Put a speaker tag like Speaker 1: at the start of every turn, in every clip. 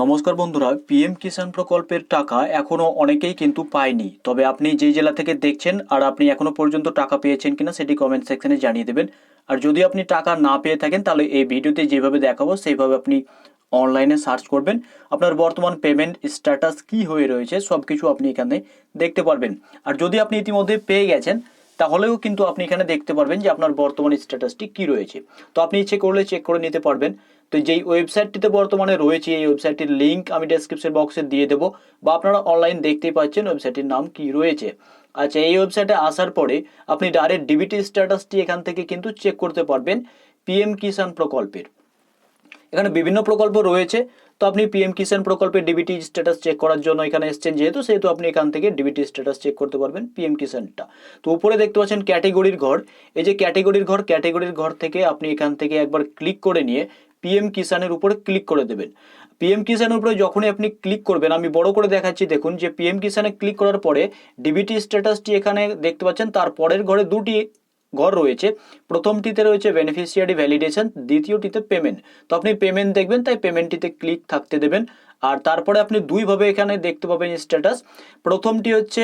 Speaker 1: নমস্কার বন্ধুরা পিএম কিষাণ প্রকল্পের টাকা এখনও অনেকেই কিন্তু পায়নি। তবে আপনি যে জেলা থেকে দেখছেন আর আপনি এখনও পর্যন্ত টাকা পেয়েছেন কিনা সেটি কমেন্ট সেকশনে জানিয়ে দেবেন। আর যদি আপনি টাকা না পেয়ে থাকেন, তাহলে এই ভিডিওতে যেভাবে দেখাবো, সেইভাবে আপনি অনলাইনে সার্চ করবেন। আপনার বর্তমান পেমেন্ট স্ট্যাটাস কি হয়ে রয়েছে সব কিছু আপনি এখানে দেখতে পারবেন। আর যদি আপনি ইতিমধ্যে পেয়ে গেছেন, তাহলেও কিন্তু আপনি এখানে দেখতে পারবেন যে আপনার বর্তমান স্ট্যাটাসটি কি রয়েছে। তো আপনি ইচ্ছে করলে চেক করে নিতে পারবেন তো যেই ওয়েবসাইটটিতে বর্তমানে রয়েছে, এই ওয়েবসাইটটির লিঙ্ক আমি ডেসক্রিপশন বক্সে দিয়ে দেবো বা আপনারা অনলাইন দেখতেই পাচ্ছেন ওয়েবসাইটটির নাম কি রয়েছে। আচ্ছা এই ওয়েবসাইটে আসার পরে আপনি ডাইরেক্ট ডিবিটি স্ট্যাটাসটি এখান থেকে কিন্তু চেক করতে পারবেন পিএম কিষাণ প্রকল্পের। এখানে বিভিন্ন প্রকল্প রয়েছে, তো আপনি পিএম কিষাণ প্রকল্পের ডিবিটি স্ট্যাটাস চেক করার জন্য এখানে এসছেন যেহেতু, সেহেতু আপনি এখান থেকে ডিবিটি স্ট্যাটাস চেক করতে পারবেন পিএম কিষাণটা তো উপরে দেখতে পাচ্ছেন ক্যাটেগরির ঘর, এই যে ক্যাটেগরির ঘর ক্যাটেগরির ঘর থেকে আপনি এখান থেকে একবার ক্লিক করে নিয়ে পিএম কিষানের উপরে ক্লিক করে দেবেন। পিএম কিষানের উপরে যখনই আপনি ক্লিক করবেন, আমি বড় করে দেখাচ্ছি, দেখুন যে পিএম কিষানে ক্লিক করার পরে ডিবিটি স্ট্যাটাসটি এখানে দেখতে পাচ্ছেন, তার পরের ঘরে দুটি ঘর রয়েছে। প্রথমটিতে রয়েছে বেনিফিশিয়ারি ভ্যালিডেশন দ্বিতীয়টিতে পেমেন্ট তো আপনি পেমেন্ট দেখবেন, তাই পেমেন্টটিতে ক্লিক থাকতে দেবেন। আর তারপরে আপনি দুইভাবে এখানে দেখতে পাবেন স্ট্যাটাস প্রথমটি হচ্ছে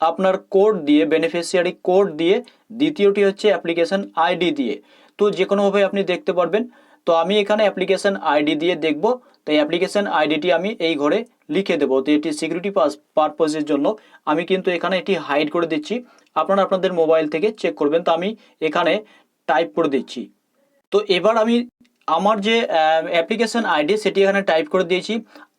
Speaker 1: আপনার কোড দিয়ে বেনিফিশিয়ারি কোড দিয়ে, দ্বিতীয়টি হচ্ছে অ্যাপ্লিকেশন আইডি দিয়ে। তো যে কোনোভাবে আপনি দেখতে পারবেন তো আমি এখানে অ্যাপ্লিকেশন আইডি দিয়ে দেখব। তো এই অ্যাপ্লিকেশন আইডিটি আমি এই ঘরে লিখে দেবো। তো এটি সিকিউরিটি পারপোজের জন্য। আমি কিন্তু এখানে এটি হাইড করে দিচ্ছি। আপনারা আপনাদের মোবাইল থেকে চেক করবেন। তো আমি এখানে টাইপ করে দিচ্ছি। তো এবার আমি আমার যে অ্যাপ্লিকেশন আইডি সেটি এখানে টাইপ করে দিয়েছি।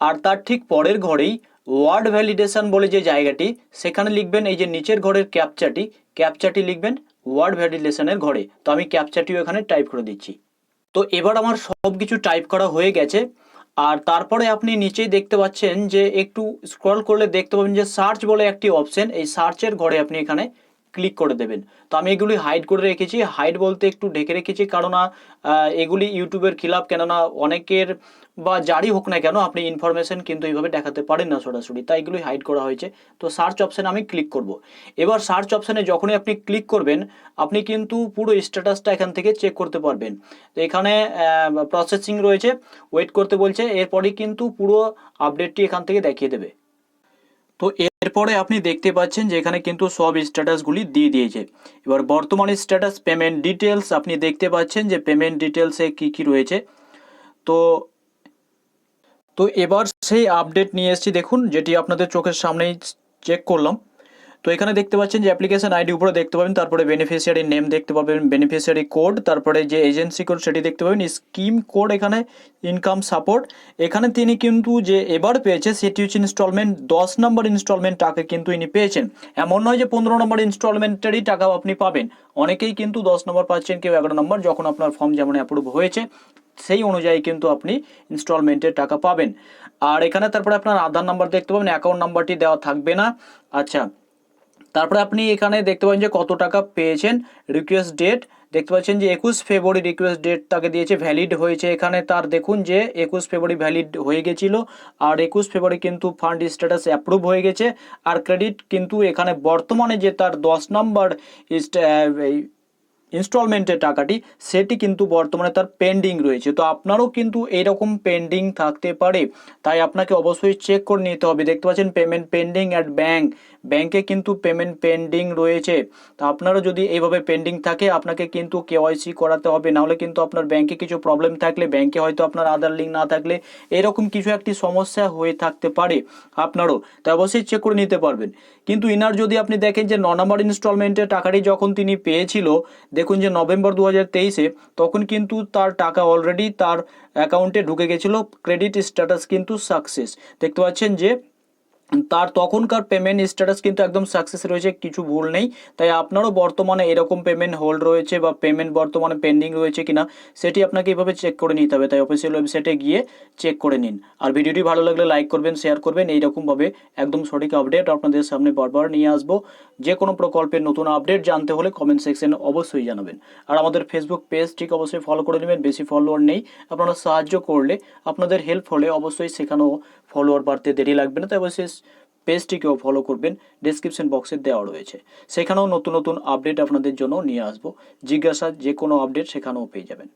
Speaker 1: আর তার ঠিক পরের ঘরেই ওয়ার্ড ভ্যালিডেশন বলে যে জায়গাটি, সেখানে লিখবেন এই যে নিচের ঘরের ক্যাপচাটি ক্যাপচাটি লিখবেন ওয়ার্ড ভ্যালিডেশনের ঘরে। তো আমি ক্যাপচাটিও এখানে টাইপ করে দিচ্ছি। তো এবার আমার সব কিছু টাইপ করা হয়ে গেছে। আর তারপরে আপনি নিচেই দেখতে পাচ্ছেন যে একটু স্ক্রল করলে দেখতে পাবেন যে সার্চ বলে একটি অপশন এই সার্চের ঘরে আপনি এখানে ক্লিক করে দেবেন। তো আমি এগুলি হাইড করে রেখেছি। হাইড বলতে একটু ঢেকে রেখেছি কারণ এগুলি ইউটিউবের খিলাফ, কেননা অনেকের বা যারই হোক না কেন আপনি ইনফরমেশন কিন্তু এইভাবে দেখাতে পারেন না সরাসরি। তাই এগুলি হাইড করা হয়েছে। তো সার্চ অপশানে আমি ক্লিক করব। এবার সার্চ অপশানে যখনই আপনি ক্লিক করবেন, আপনি কিন্তু পুরো স্ট্যাটাসটা এখান থেকে চেক করতে পারবেন। এখানে প্রসেসিং রয়েছে। ওয়েট করতে বলছে। এরপরই কিন্তু পুরো আপডেটটি এখান থেকে দেখিয়ে দেবে। তো এরপরে আপনি দেখতে পাচ্ছেন যে এখানে কিন্তু সব স্ট্যাটাসগুলি দিয়ে দিয়েছে। এবার বর্তমানে স্ট্যাটাস পেমেন্ট ডিটেলস আপনি দেখতে পাচ্ছেন যে পেমেন্ট ডিটেলসে কি কি রয়েছে। তো তো এবার সেই আপডেট নিয়ে এসেছি। দেখুন, যেটি আপনাদের চোখের সামনেই চেক করলাম। তো এখানে দেখতে পাচ্ছেন যে অ্যাপ্লিকেশন আইডি উপরে দেখতে পাবেন, তারপরে বেনিফিশিয়ারি নেম দেখতে পাবেন বেনিফিশিয়ারি কোড তারপরে যে এজেন্সি কোড সেটি দেখতে পাবেন স্কিম কোড এখানে ইনকাম সাপোর্ট এখানে তিনি কিন্তু যে এবার পেয়েছে, সেটি হচ্ছে ইনস্টলমেন্ট দশ নম্বর ইনস্টলমেন্ট টাকা কিন্তু ইনি পেয়েছেন। এমন নয় যে পনেরো নম্বর ইনস্টলমেন্টেরই টাকা আপনি পাবেন। অনেকেই কিন্তু দশ নম্বর পাচ্ছেন কেউ এগারো নম্বর যখন আপনার ফর্ম যেমন অ্যাপ্রুভ হয়েছে, সেই অনুযায়ী কিন্তু আপনি ইনস্টলমেন্টের টাকা পাবেন। আর এখানে তারপরে আপনার আধার নাম্বার দেখতে পাবেন অ্যাকাউন্ট নাম্বারটি দেওয়া থাকবে না। আচ্ছা তারপরে আপনি এখানে দেখতে পাচ্ছেন যে কত টাকা পেয়েছেন রিকোয়েস্ট ডেট দেখতে পাচ্ছেন যে একুশ ফেব্রুয়ারি রিকোয়েস্ট ডেট তাকে দিয়েছে ভ্যালিড হয়েছে। এখানে তার দেখুন যে একুশ ফেব্রুয়ারি ভ্যালিড হয়ে গেছিল, আর একুশ ফেব্রুয়ারি কিন্তু ফান্ড স্ট্যাটাস অ্যাপ্রুভ হয়ে গেছে, আর ক্রেডিট কিন্তু এখানে বর্তমানে যে তার দশ নম্বর ইনস্টলমেন্টের টাকাটি, সেটি কিন্তু বর্তমানে তার পেন্ডিং রয়েছে। তো আপনারও কিন্তু এইরকম পেন্ডিং থাকতে পারে। তাই আপনাকে অবশ্যই চেক করে নিতে হবে। দেখতে পাচ্ছেন পেমেন্ট পেন্ডিং অ্যাট ব্যাঙ্ক ব্যাংকে কিন্তু পেমেন্ট পেন্ডিং রয়েছে। তো আপনারও যদি এইভাবে পেন্ডিং থাকে, আপনাকে কিন্তু কেওয়াইসি করাতে হবে। নাহলে কিন্তু আপনার ব্যাংকে কিছু প্রবলেম থাকলে, ব্যাংকে হয়তো আপনার আধার লিঙ্ক না থাকলে এরকম কিছু একটি সমস্যা হয়ে থাকতে পারে আপনারও। তো অবশ্যই চেক করে নিতে পারবেন। কিন্তু ইনার যদি আপনি দেখেন যে ন নম্বর ইনস্টলমেন্টের টাকাটি যখন তিনি পেয়েছিল, দেখুন যে নভেম্বর দু হাজার তেইশে, তখন কিন্তু তার টাকা অলরেডি তার অ্যাকাউন্টে ঢুকে গেছিল। ক্রেডিট স্ট্যাটাস কিন্তু সাকসেস দেখতে পাচ্ছেন যে তার তখনকার পেমেন্ট স্ট্যাটাস কিন্তু একদম সাকসেস রয়েছে, কিছু ভুল নেই। তাই আপনারও বর্তমানে এরকম পেমেন্ট হোল্ড রয়েছে বা পেমেন্ট বর্তমানে পেন্ডিং রয়েছে কিনা, সেটি আপনাকে এইভাবে চেক করে নিতে হবে। তাই অফিসিয়াল ওয়েবসাইটে গিয়ে চেক করে নিন। আর ভিডিওটি ভালো লাগলে লাইক করবেন শেয়ার করবেন, এইরকমভাবে একদম সঠিক আপডেট আপনাদের সামনে বারবার নিয়ে আসব। যে কোনো প্রকল্পের নতুন আপডেট জানতে হলে কমেন্ট সেকশনে অবশ্যই জানাবেন। আর আমাদের ফেসবুক পেজ ঠিক অবশ্যই ফলো করে নেবেন, বেশি ফলোয়ার নেই। আপনারা সাহায্য করলে, আপনাদের হেল্প হলে অবশ্যই সেখানেও ফলোয়ার বাড়তে দেরি লাগবে না। তাই অবশ্যই পেজটিকেও ফলো করবেন ডিসক্রিপশন বক্সে দেওয়া রয়েছে। সেখানেও নতুন নতুন আপডেট আপনাদের জন্য নিয়ে আসব। জিজ্ঞাসা যে কোনো আপডেট সেখানেও পেয়ে যাবেন।